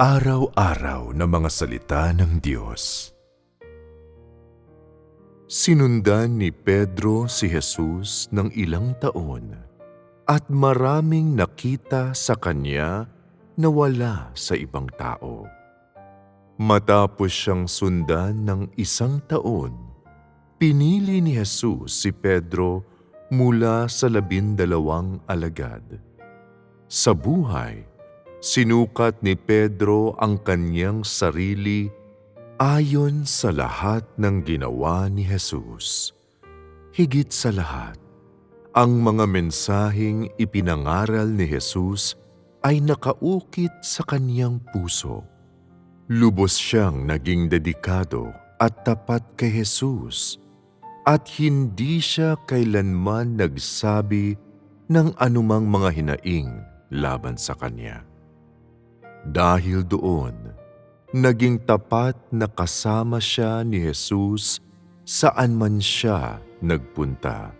Araw-araw na mga salita ng Diyos. Sinundan ni Pedro si Jesus ng ilang taon at maraming nakita sa kanya na wala sa ibang tao. Matapos siyang sundan ng isang taon, pinili ni Jesus si Pedro mula sa labindalawang alagad. Sa buhay, sinukat ni Pedro ang kanyang sarili ayon sa lahat ng ginawa ni Jesus. Higit sa lahat, ang mga mensaheng ipinangaral ni Jesus ay nakaukit sa kanyang puso. Lubos siyang naging dedikado at tapat kay Jesus at hindi siya kailanman nagsabi ng anumang mga hinaing laban sa kanya. Dahil doon, naging tapat na kasama siya ni Jesus saan man siya nagpunta.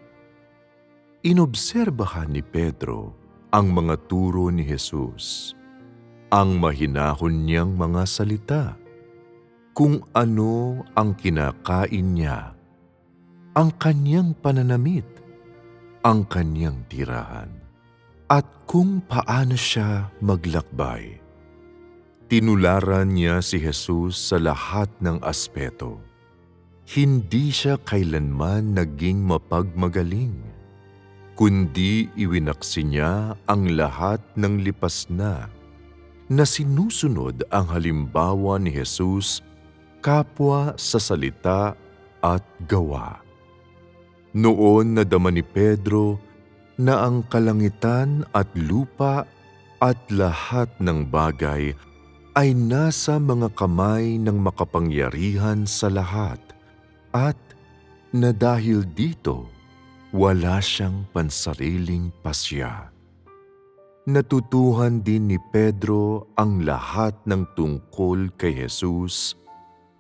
Inobserbahan ni Pedro ang mga turo ni Jesus, ang mahinahon niyang mga salita, kung ano ang kinakain niya, ang kanyang pananamit, ang kanyang tirahan. At kung paano siya maglakbay. Tinularan niya si Jesus sa lahat ng aspeto. Hindi siya kailanman naging mapagmagaling, kundi iwinaksi niya ang lahat ng lipas na na sinusunod ang halimbawa ni Jesus kapwa sa salita at gawa. Noon nadama ni Pedro na ang kalangitan at lupa at lahat ng bagay ay nasa mga kamay ng makapangyarihan sa lahat at na dahil dito wala siyang pansariling pasya. Natutuhan din ni Pedro ang lahat ng tungkol kay Jesus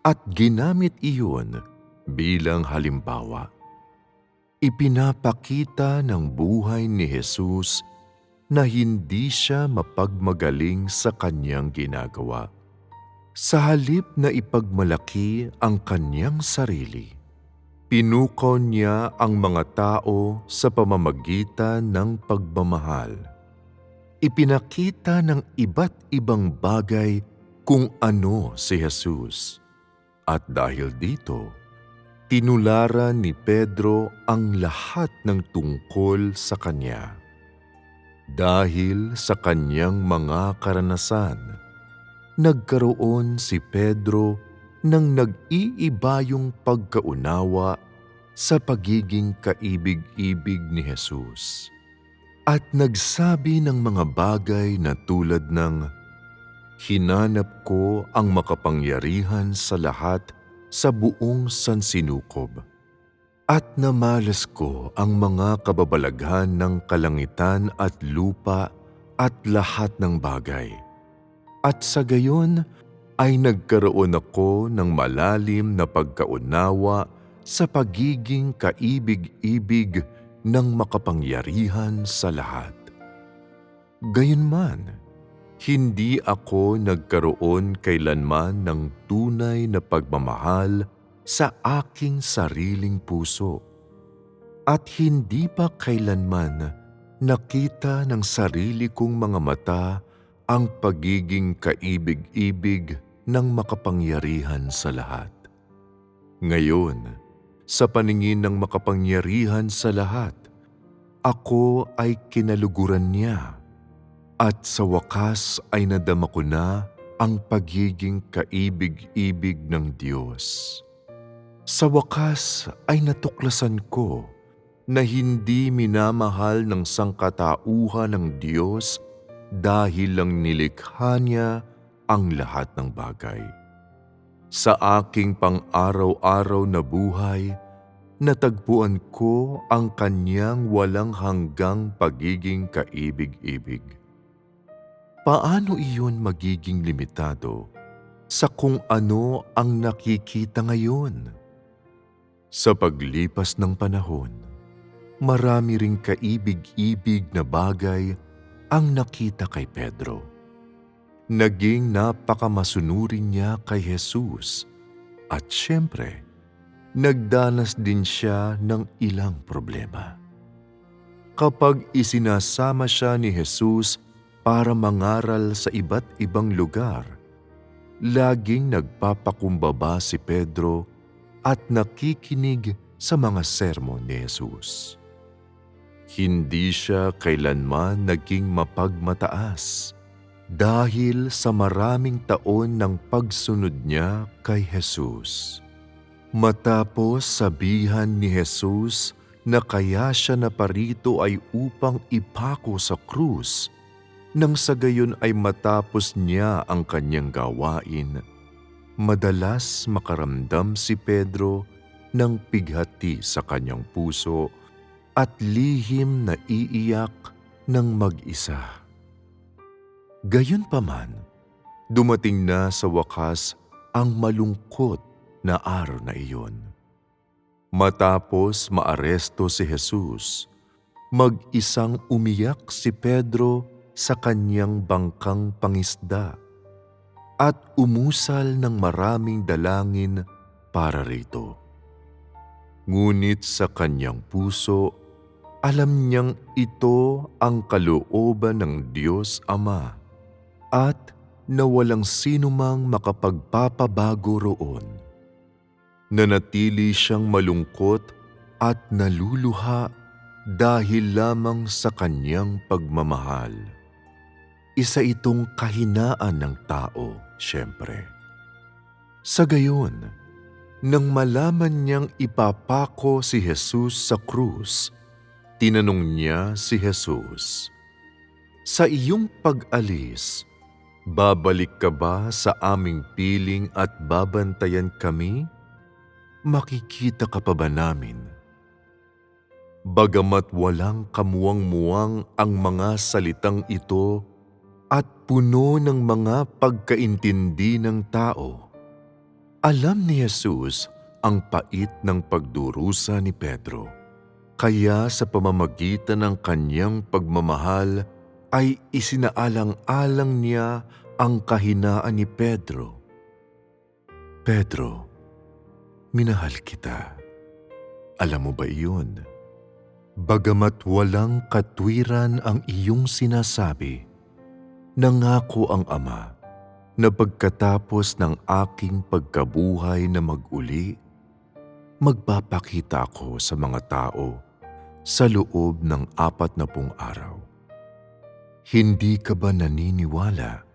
at ginamit iyon bilang halimbawa ipinapakita ng buhay ni Jesus na hindi siya mapagmagaling sa kanyang ginagawa. Sa halip na ipagmalaki ang kanyang sarili, pinukaw niya ang mga tao sa pamamagitan ng pagmamahal. Ipinakita ng iba't ibang bagay kung ano si Jesus. At dahil dito, tinularan ni Pedro ang lahat ng tungkol sa kanya. Dahil sa kanyang mga karanasan, nagkaroon si Pedro ng nag-iibayong pagkaunawa sa pagiging kaibig-ibig ni Jesus at nagsabi ng mga bagay na tulad ng Hinanap ko ang makapangyarihan sa lahat sa buong sansinukob. At namalas ko ang mga kababalaghan ng kalangitan at lupa at lahat ng bagay. At sa gayon ay nagkaroon ako ng malalim na pagkaunawa sa pagiging kaibig-ibig ng makapangyarihan sa lahat. Gayunman, hindi ako nagkaroon kailanman ng tunay na pagmamahal sa aking sariling puso. At hindi pa kailanman nakita ng sarili kong mga mata ang pagiging kaibig-ibig ng makapangyarihan sa lahat. Ngayon, sa paningin ng makapangyarihan sa lahat, ako ay kinaluguran niya at sa wakas ay nadama ko na ang pagiging kaibig-ibig ng Diyos. Sa wakas ay natuklasan ko na hindi minamahal ng sangkatauhan ng Diyos dahil lang nilikha niya ang lahat ng bagay. Sa aking pang-araw-araw na buhay, natagpuan ko ang kanyang walang hanggang pagiging kaibig-ibig paano iyon magiging limitado sa kung ano ang nakikita ngayon? Sa paglipas ng panahon, marami ring kaibig-ibig na bagay ang nakita kay Pedro. naging napakamasunurin niya kay Jesus at siyempre, nagdanas din siya ng ilang problema. Kapag isinasama siya ni Jesus para mangaral sa iba't ibang lugar, laging nagpapakumbaba si Pedro at nakikinig sa mga sermon ni Jesus. Hindi siya kailanman naging mapagmataas dahil sa maraming taon ng pagsunod niya kay Jesus. Matapos sabihan ni Jesus na kaya siya naparito ay upang ipako sa krus, nang sa gayon ay matapos niya ang kanyang gawain, madalas makaramdam si Pedro ng pighati sa kanyang puso at lihim na iiyak ng mag-isa. Gayunpaman, dumating na sa wakas ang malungkot na araw na iyon. Matapos maaresto si Jesus, mag-isang umiyak si Pedro sa kanyang bangkang pangisda at umusal ng maraming dalangin para rito. Ngunit sa kanyang puso, alam niyang ito ang kalooban ng Diyos Ama at na walang sinumang makapagpapabago roon. Nanatili siyang malungkot at naluluha dahil lamang sa kanyang pagmamahal. Isa itong kahinaan ng tao, siyempre. Sa gayon, nang malaman niyang ipapako si Jesus sa krus, tinanong niya si Jesus, Sa iyong pag-alis, babalik ka ba sa aming piling at babantayan kami? Makikita ka pa ba namin? Bagamat walang kamuwang-muwang ang mga salitang ito at puno ng mga pagkaintindi ng tao, alam ni Jesus ang pait ng pagdurusa ni Pedro. Kaya sa pamamagitan ng kanyang pagmamahal ay isinaalang-alang niya ang kahinaan ni Pedro. Pedro, minahal kita. Alam mo ba iyon? Bagamat walang katwiran ang iyong sinasabi, nangako ang Ama na pagkatapos ng aking pagkabuhay na mag-uli, magpapakita ako sa mga tao sa loob ng apat na pung araw. Hindi ka ba naniniwala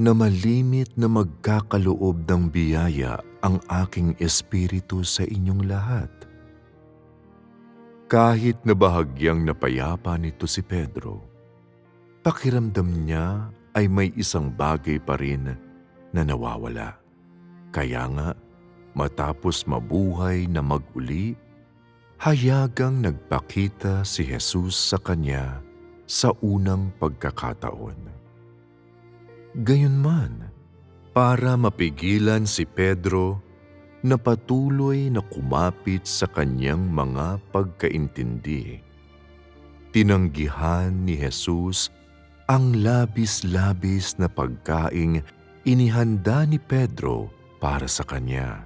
na malimit na magkakaloob ng biyaya ang aking espiritu sa inyong lahat? Kahit na bahagyang napayapa nito si Pedro, pakiramdam niya ay may isang bagay pa rin na nawawala. Kaya nga, matapos mabuhay na mag-uli, hayagang nagpakita si Jesus sa kanya sa unang pagkakataon. Gayunman, para mapigilan si Pedro na patuloy na kumapit sa kanyang mga pagkaintindi. Tinanggihan ni Jesus ang labis-labis na pagkaing inihanda ni Pedro para sa kanya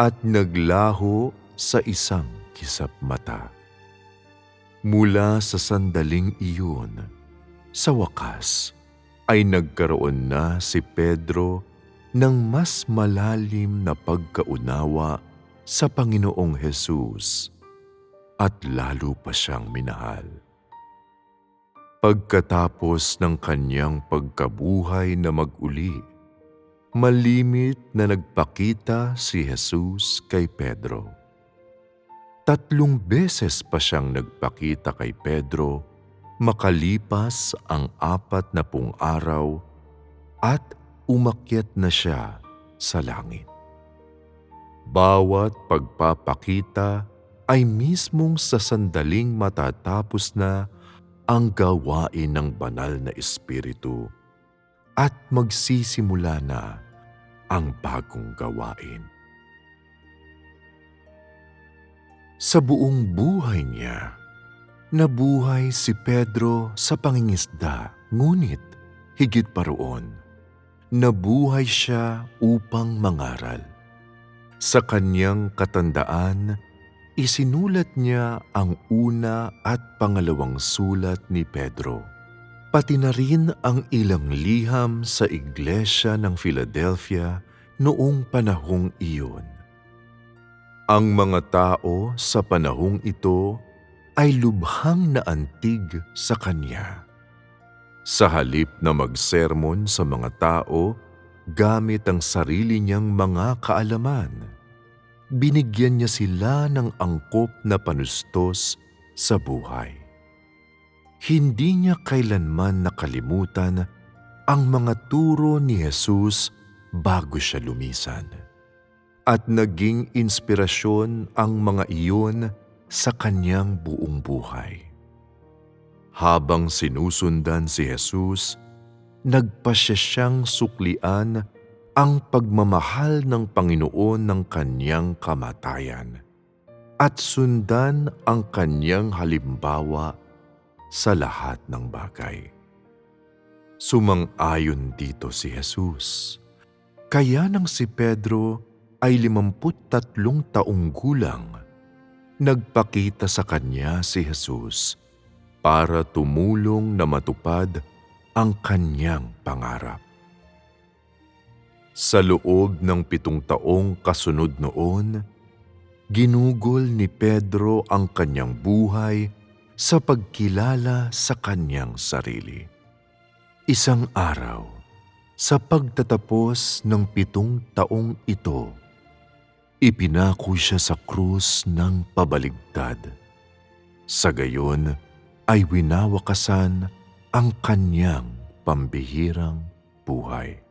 at naglaho sa isang kisap mata. Mula sa sandaling iyon, sa wakas ay nagkaroon na si Pedro ng mas malalim na pagkaunawa sa Panginoong Hesus at lalo pa siyang minahal. Pagkatapos ng kanyang pagkabuhay na mag-uli, malimit na nagpakita si Jesus kay Pedro. Tatlong beses pa siyang nagpakita kay Pedro makalipas ang apat na pung araw at umakyat na siya sa langit. Bawat pagpapakita ay mismong sa sandaling matatapos na ang gawain ng banal na espiritu at magsisimula na ang bagong gawain. Sa buong buhay niya, nabuhay si Pedro sa pangingisda, ngunit higit pa roon, nabuhay siya upang mangaral. Sa kanyang katandaan, isinulat niya ang una at pangalawang sulat ni Pedro, pati na rin ang ilang liham sa iglesia ng Philadelphia noong panahong iyon. Ang mga tao sa panahong ito ay lubhang naantig sa kanya. Sa halip na magsermon sa mga tao gamit ang sarili niyang mga kaalaman, binigyan niya sila ng angkop na panustos sa buhay. Hindi niya kailanman nakalimutan ang mga turo ni Jesus bago siya lumisan. At naging inspirasyon ang mga iyon sa kanyang buong buhay. Habang sinusundan si Jesus, nagpasya siyang suklian ang pagmamahal ng Panginoon ng kanyang kamatayan at sundan ang kanyang halimbawa sa lahat ng bagay. Sumang-ayon dito si Jesus. Kaya nang si Pedro ay limamput tatlong taong gulang, nagpakita sa kanya si Jesus para tumulong na matupad ang kanyang pangarap. Sa loob ng pitong taong kasunod noon, ginugol ni Pedro ang kanyang buhay sa pagkilala sa kanyang sarili. Isang araw, sa pagtatapos ng pitong taong ito, ipinako siya sa krus ng pabaligtad. Sa gayon ay winawakasan ang kanyang pambihirang buhay.